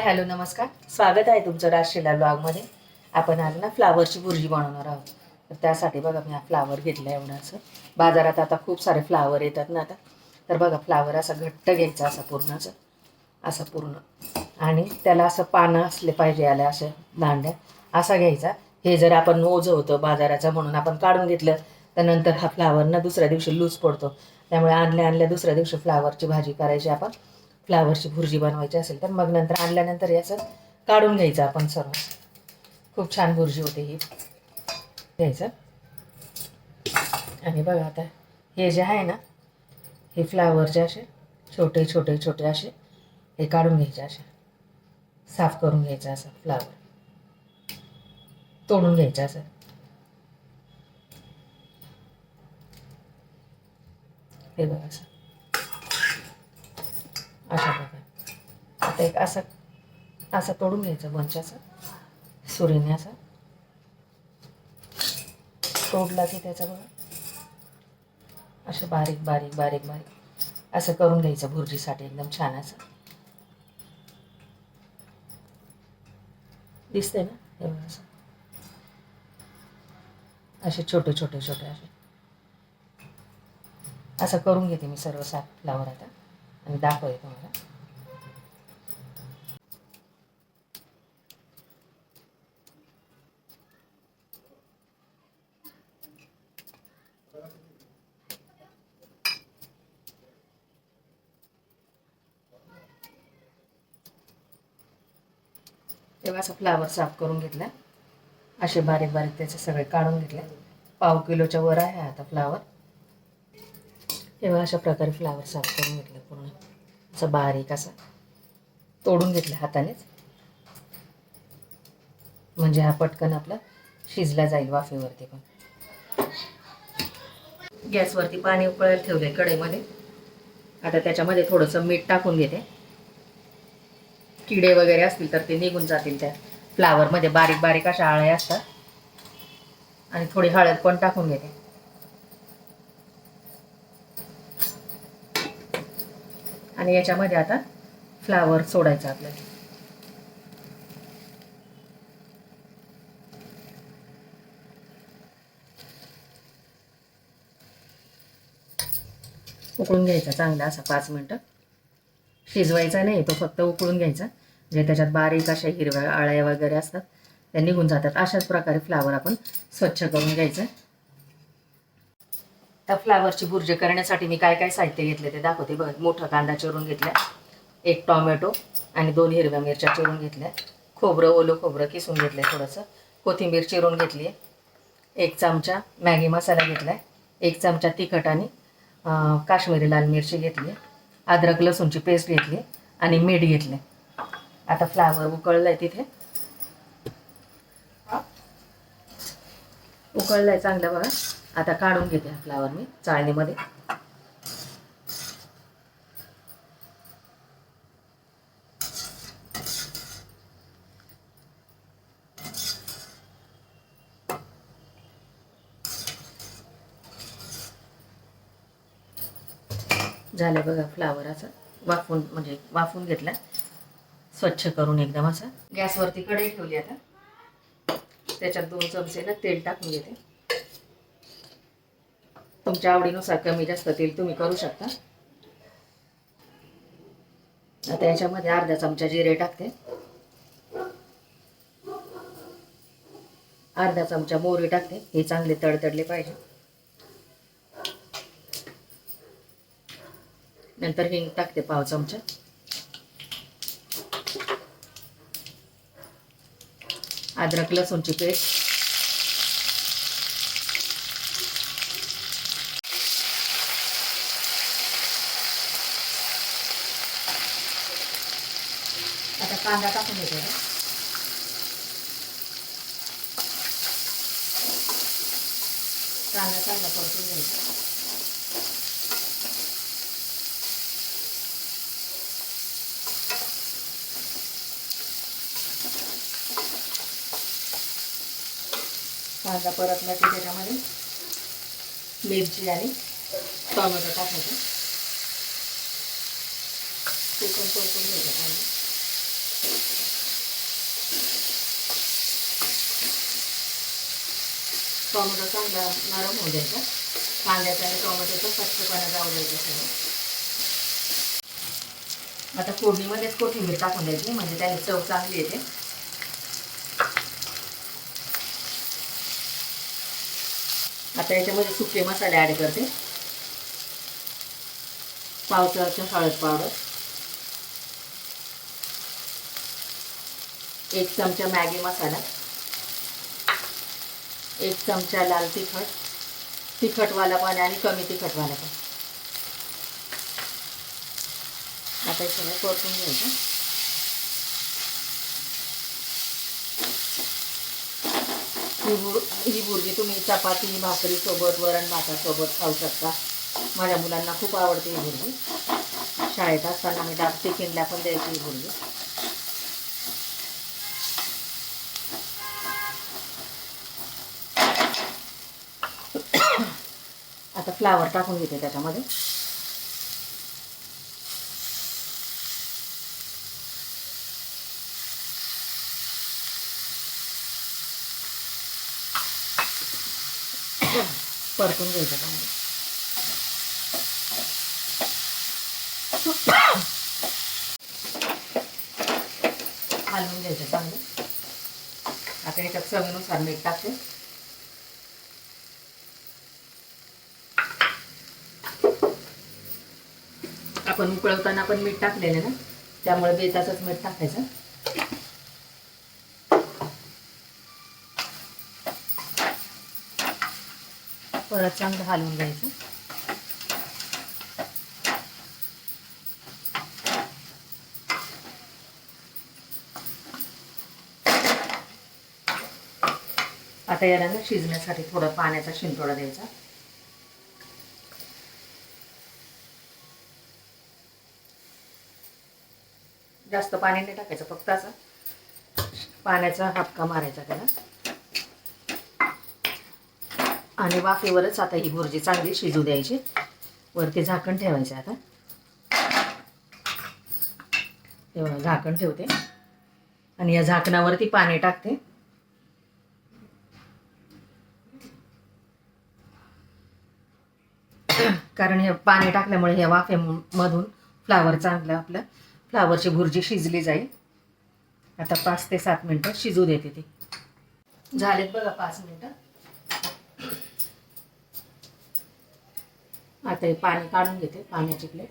Hello नमस्कार. स्वागत आहे तुमचं राजशिला ब्लॉगमध्ये. आपण आज ना फ्लावरची भुर्जी बनवणार आहोत. तर त्यासाठी बघा मी हा फ्लावर घेतला एवढं बाजारात आता खूप सारे फ्लावर येतात ना आता. तर बघा फ्लावर असा घट्ट घ्यायचा असा पूर्ण असं असं पूर्ण. आणि त्याला असं पानं असले पाहिजे याला असं दांड्या. असा घ्यायचा. हे जर आपण ओझं होतं बाजाराचं म्हणून आपण काढून घेतलं तर नंतर हा फ्लावर ना दुसऱ्या दिवशी लूज पडतो. त्यामुळे आणल्या आणल्या दुसऱ्या दिवशी फ्लावरची भाजी करायची आपण. फ्लावरची भुर्जी बनवायची असेल तर मग नंतर आणल्यानंतर याचं काढून घ्यायचं आपण सर्व. खूप छान भुर्जी होते ही. घ्यायचं. आणि बघा आता हे जे आहे ना हे फ्लावरचे असे छोटे छोटे छोटे असे हे काढून घ्यायचे असे. साफ करून घ्यायचं असं फ्लावर. तोडून घ्यायचं असं. हे बघा असं. अशा प्रकारे. आता एक असं असं तोडून घ्यायचं बंच असं सुरीने तोडला की त्याचं बघा. असं बारीक बारीक बारीक बारीक. असं करून घ्यायचं भुर्जीसाठी एकदम छान असं. दिसते ना? एवढं असं. असे छोटे छोटे छोटे असे. असं करून घेते मी सर्व सात फ्लावर आता आणि दाखवते तुम्हाला. तेव्हा असं फ्लावर साफ करून घेतला. असे बारीक बारीक त्याचे सगळे काढून घेतले. पाव किलोच्या वर आहे आता फ्लावर तेव्हा अशा प्रकारे फ्लावर साफ करून घेतलं पूर्ण. असा बारीक असं तोडून घेतलं हातानेच. म्हणजे हा पटकन आपला शिजला जाईल वाफेवरती पण. गॅसवरती पाणी उकळायला ठेवले कढईमध्ये. आता त्याच्यामध्ये थोडंसं मीठ टाकून घेते. किडे वगैरे असतील तर ते निघून जातील त्या फ्लावरमध्ये बारीक बारीक अशा आळ्या असतात. आणि थोडी हळद पण टाकून घेते. आणि याच्यामध्ये आता फ्लावर सोडायचं आपल्याला. उकळून घ्यायचा चांगला असा पाच मिनटं. शिजवायचा नाही तो फक्त उकळून घ्यायचा. जे त्याच्यात बारीक अशा हिरव्या आळ्या वगैरे असतात त्या निघून जातात. अशाच प्रकारे फ्लावर आपण स्वच्छ करून घ्यायचं. त्या फ्लावरची भुर्जी करण्यासाठी मी काय काय साहित्य घेतले ते दाखवते. बघ मोठा कांदा चिरून घेतला एक टॉमॅटो आणि दोन हिरव्या मिरच्या चिरून घेतल्या खोबरं ओलं खोबरं किसून घेतलं थोडंसं कोथिंबीर चिरून घेतली एक चमचा मॅगी मसाला घेतला एक चमचा तिखट आणि काश्मीरी लाल मिरची घेतली अद्रक लसूणची पेस्ट घेतली आणि मीठ घेतले आता फ्लावर उकळलं आहे तिथे. उकळलं आहे चांगलं बघा. आता काढून घेते हा फ्लावर मी चाळणीमध्ये. झालं बघा फ्लावर असं. वाफून म्हणजे वाफून घेतला. स्वच्छ करून एकदम असं. गॅसवरती कढई ठेवली आता. त्याच्यात दोन चमचे ना तेल टाकून घेते. तुमच्या आवडीनुसार कमी जास्त तेल तुम्ही करू शकता. आता याच्यामध्ये अर्धा चमचा जिरे टाकते. अर्धा चमचा मोहरी टाकते. हे चांगले तडतडले पाहिजे. नंतर हिंग टाकते पाव चमचा. अद्रक लसूणची पेस्ट. आता कांदा टाकून घेते ना. कांदा चांगला परतून घ्यायचा कांदा परतला की त्याच्यामध्ये मिरची आणि टोमॅटो टाकायचं ते पण परतून घ्यायचं कांदा टोमॅटो चांगला नरम होऊ द्यायचा. कांद्याचा आणि टोमॅटोचा स्वच्छपणा जाऊ द्यायचा सगळं. आता फोडणीमध्येच कोथिंबीर टाकून द्यायची म्हणजे त्याने चव चांगली येते. आता याच्यामध्ये सुके मसाले ॲड करते. पाव चमचा हळद पावडर. एक चमचा मॅगी मसाला. एक चमचा लाल तिखट तिखटवाला पण आणि कमी तिखटवाला पण. आता हे सगळं परतून घ्यायचं. ही बुर ही तुम्ही चपाती भाकरीसोबत वरण भातासोबत खाऊ शकता. माझ्या मुलांना खूप आवडते ही बुर्जी शाळेत असताना मी डाब टिफिनला पण द्यायची ही बुर्जी फ्लावर टाकून घेते त्याच्यामध्ये. परतून घ्यायचं चांगलं हलवून घ्यायचं चांगलं. आता याच्यात चवीनुसार मीठ टाकते. आपण उकळवताना पण मीठ टाकलेलं ना? त्यामुळे बेताचंच मीठ टाकायचं. परत चांगलं हलवून घ्यायचं. आता याला ना शिजण्यासाठी थोडं पाण्याचा शिंतोडा द्यायचा. जास्त पाणी नाही टाकायचं फक्त असं पाण्याचा हापका मारायचा त्याला. आणि वाफेवरच आता ही भुर्जी चांगली शिजू द्यायची. वरती झाकण ठेवायचं आता. तेव्हा झाकण ठेवते. आणि या झाकणावरती पाणी टाकते. कारण हे पाणी टाकल्यामुळे ह्या वाफेमधून फ्लावर चांगलं आपलं फ्लावरची भुर्जी शिजली जाईल. आता पाच ते सात मिनटं शिजू देते ती. झालेत बघा पाच मिनटं. आता हे पाणी काढून घेते पाण्याची प्लेट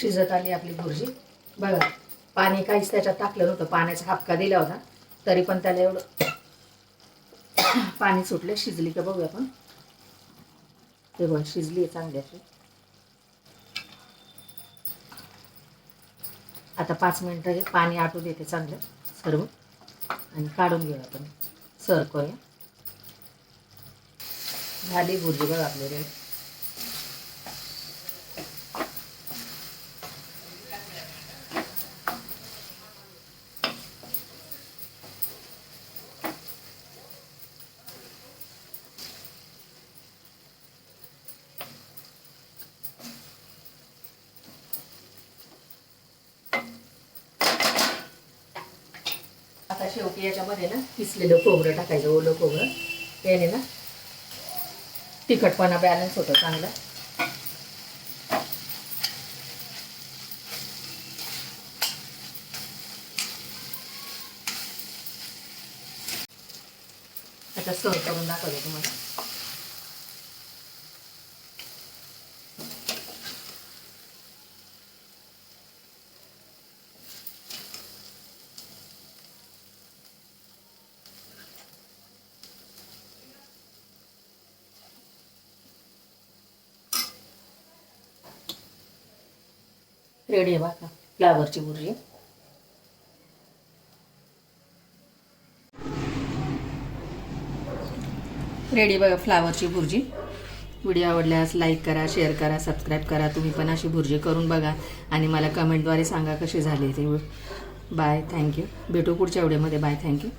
शिजत आली आपली भुर्जी बघा पाणी काहीच त्याच्यात टाकलं नव्हतं. पाण्याचा हापका दिला होता. तरी पण त्याला एवढं पाणी सुटले. शिजली का बघूया आपण. ते बघ शिजली आहे चांगली अशी. आता पाच मिनटं हे पाणी आटू देते चांगलं. सर्व. आणि काढून घेऊ आपण. सर्व करूया. झाली भुर्जी बघा आपली रेड आता शेवटी याच्यामध्ये ना किसलेलं खोबरं टाकायचं ओलं खोबरं. याने ना तिखटपणा बॅलन्स होतो चांगला. आता सर्व करून दाखवलं तुम्हाला. रेडी आहे बघा फ्लावरची बुर्जी. रेडी बघा फ्लावरची भुर्जी व्हिडिओ आवडल्यास लाईक करा शेअर करा सबस्क्राईब करा. तुम्ही पण अशी भुर्जी करून बघा आणि मला कमेंटद्वारे सांगा कशी झाली ते. बाय थँक्यू भेटू पुढच्या व्हिडिओमध्ये बाय थँक्यू